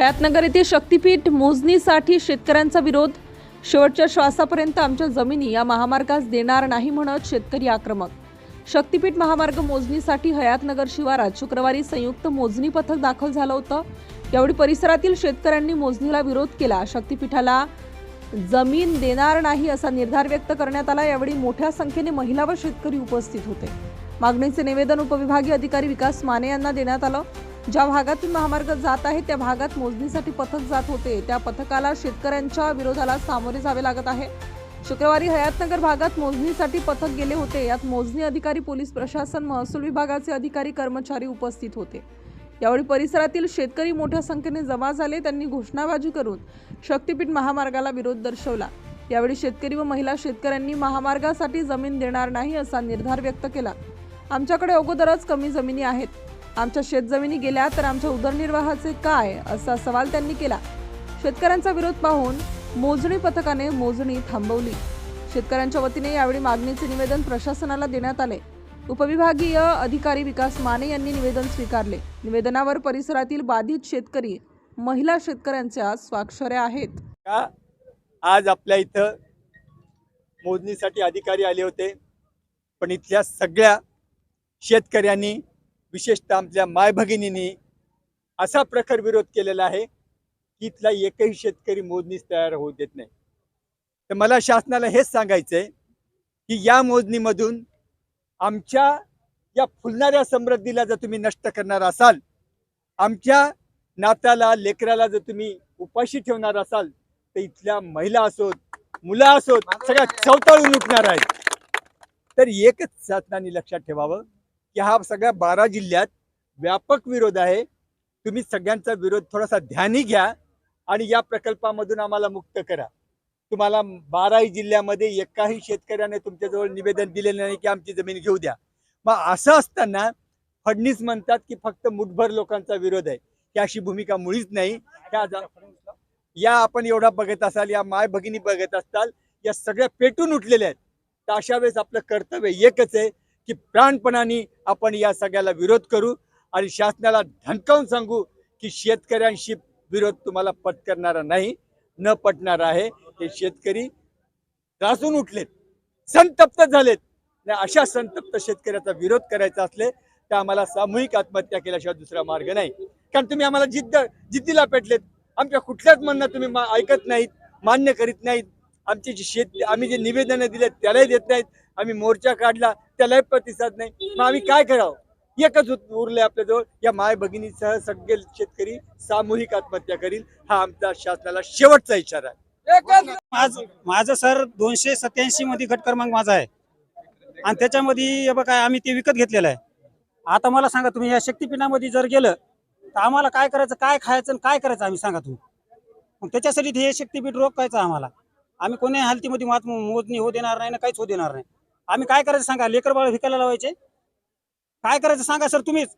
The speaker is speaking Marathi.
हयातनगर येथे शक्तीपीठ मोजणीसाठी शेतकऱ्यांचा विरोध. शेवटच्या श्वासापर्यंत आमच्या जमिनी या महामार्गास देणार नाही म्हणत शेतकरी आक्रमक. शक्तीपीठ महामार्ग मोजणीसाठी हयातनगर शिवारात शुक्रवारी संयुक्त मोजणी पथक दाखल झालं होतं. यावेळी परिसरातील शेतकऱ्यांनी मोजणीला विरोध केला. शक्तीपीठाला जमीन देणार नाही असा निर्धार व्यक्त करण्यात आला. यावेळी मोठ्या संख्येने महिला व शेतकरी उपस्थित होते. मागणीचे निवेदन उपविभागीय अधिकारी विकास माने यांना देण्यात आलं. ज्या भागातून महामार्ग जात आहे त्या भागात मोजणीसाठी पथक जात होते. त्या पथकाला शेतकऱ्यांच्या विरोधाला सामोरे जावे लागत आहे. शुक्रवारी हयातनगर भागात मोजणीसाठी पथक गेले होते. यात मोजणी अधिकारी पोलीस प्रशासन महसूल विभागाचे अधिकारी कर्मचारी उपस्थित होते. यावेळी परिसरातील शेतकरी मोठ्या संख्येने जमा झाले. त्यांनी घोषणाबाजी करून शक्तीपीठ महामार्गाला विरोध दर्शवला. यावेळी शेतकरी व महिला शेतकऱ्यांनी महामार्गासाठी जमीन देणार नाही असा निर्धार व्यक्त केला. आमच्याकडे अगोदरच कमी जमिनी आहेत. आमच्या शेतजमिनी गेल्या तर आमच्या उदरनिर्वाहाचे काय असा सवाल त्यांनी केला. शेतकऱ्यांचा विरोध पाहून मोजणी पथकाने मोजणी थांबवली. शेतकऱ्यांच्या वतीने यावेळी मागणीचे निवेदन प्रशासनाला देण्यात आले. उपविभागीय अधिकारी विकास माने यांनी निवेदन स्वीकारले. निवेदनावर परिसरातील बाधित शेतकरी महिला शेतकऱ्यांच्या स्वाक्षऱ्या आहेत. का आज आपल्या इथं मोजणीसाठी अधिकारी आले होते? पण इथल्या सगळ्या शेतकऱ्यांनी विशेषतः आमच्या माय भगिनींनी असा प्रखर विरोध केलेला आहे की इथला एकही शेतकरी मोजणीस तयार होऊ देत नाही. तर मला शासनाला हेच सांगायचं आहे की या मोजणीमधून आमच्या या फुलणाऱ्या समृद्धीला जर तुम्ही नष्ट करणार असाल आमच्या नात्याला लेकराला जर तुम्ही उपाशी ठेवणार असाल तर इथल्या महिला असोत मुलं असोत सगळ्या चवताळून उठणार आहेत. तर एकच शासनाने लक्षात ठेवावं की हा सगळ्या बारा जिल्ह्यात व्यापक विरोध आहे. तुम्ही सगळ्यांचा विरोध थोडासा ध्यानी घ्या आणि या प्रकल्पामधून आम्हाला मुक्त करा. तुम्हाला बाराही जिल्ह्यामध्ये एकाही शेतकऱ्याने तुमच्याजवळ निवेदन दिलेलं नाही की आमची जमीन घेऊ द्या. मग असं असताना फडणीस म्हणतात की फक्त मुठभर लोकांचा विरोध आहे. ही अशी भूमिका मुळीच नाही. या आपण एवढा बघत असाल या माय भगिनी बघत असताल या सगळ्या पेटून उठलेल्या आहेत. तर अशा वेळेस आपलं कर्तव्य एकच आहे. की प्राणपणाने आपण या सगळ्याला विरोध करू आणि शासनाला धमकावून सांगू की शेतकऱ्यांशी विरोध तुम्हाला पटकरणारा नाही न पटणार आहे. हे शेतकरी त्रासून उठलेत संतप्त झालेत. आणि अशा संतप्त शेतकऱ्याचा विरोध करायचा असले तर आम्हाला सामूहिक आत्महत्या केल्याशिवाय दुसरा मार्ग नाही. कारण तुम्ही आम्हाला जिद्द जिद्दीला पेटलेत. आमच्या कुठल्याच म्हणणं तुम्ही ऐकत नाहीत मान्य करीत नाहीत. आमची जी शेत आम्ही जे निवेदनं दिलेत त्यालाही देत नाहीत. आम्ही मोर्चा काढला त्यालाही प्रतिसाद नाही. मग आम्ही काय करावं? एकच उरलंय आपल्याजवळ. या माय भगिनीसह सगळे शेतकरी सामूहिक आत्महत्या करील हा आमचा शासनाला शेवटचा इशारा आहे. आज माझं सर दोनशे सत्याऐंशी मध्ये गट क्रमांक माझा आहे. आणि त्याच्यामध्ये हे बघा आम्ही ते विकत घेतलेलं आहे. आता मला सांगा तुम्ही या शक्तीपीठामध्ये जर गेलं तर आम्हाला काय करायचं काय खायचं आणि काय करायचं आम्ही सांगा तुम्ही. मग त्याच्यासाठी हे शक्तीपीठ रोखायचं आम्हाला. आम्ही कोण्याही हालतीमध्ये मात मोजणी होऊ देणार नाही ना काहीच होऊ देणार नाही. आम्ही काय करायचं सांगा? लेकर बाळ विकायला लावायचे? काय करायचं सांगा सर तुम्हीच?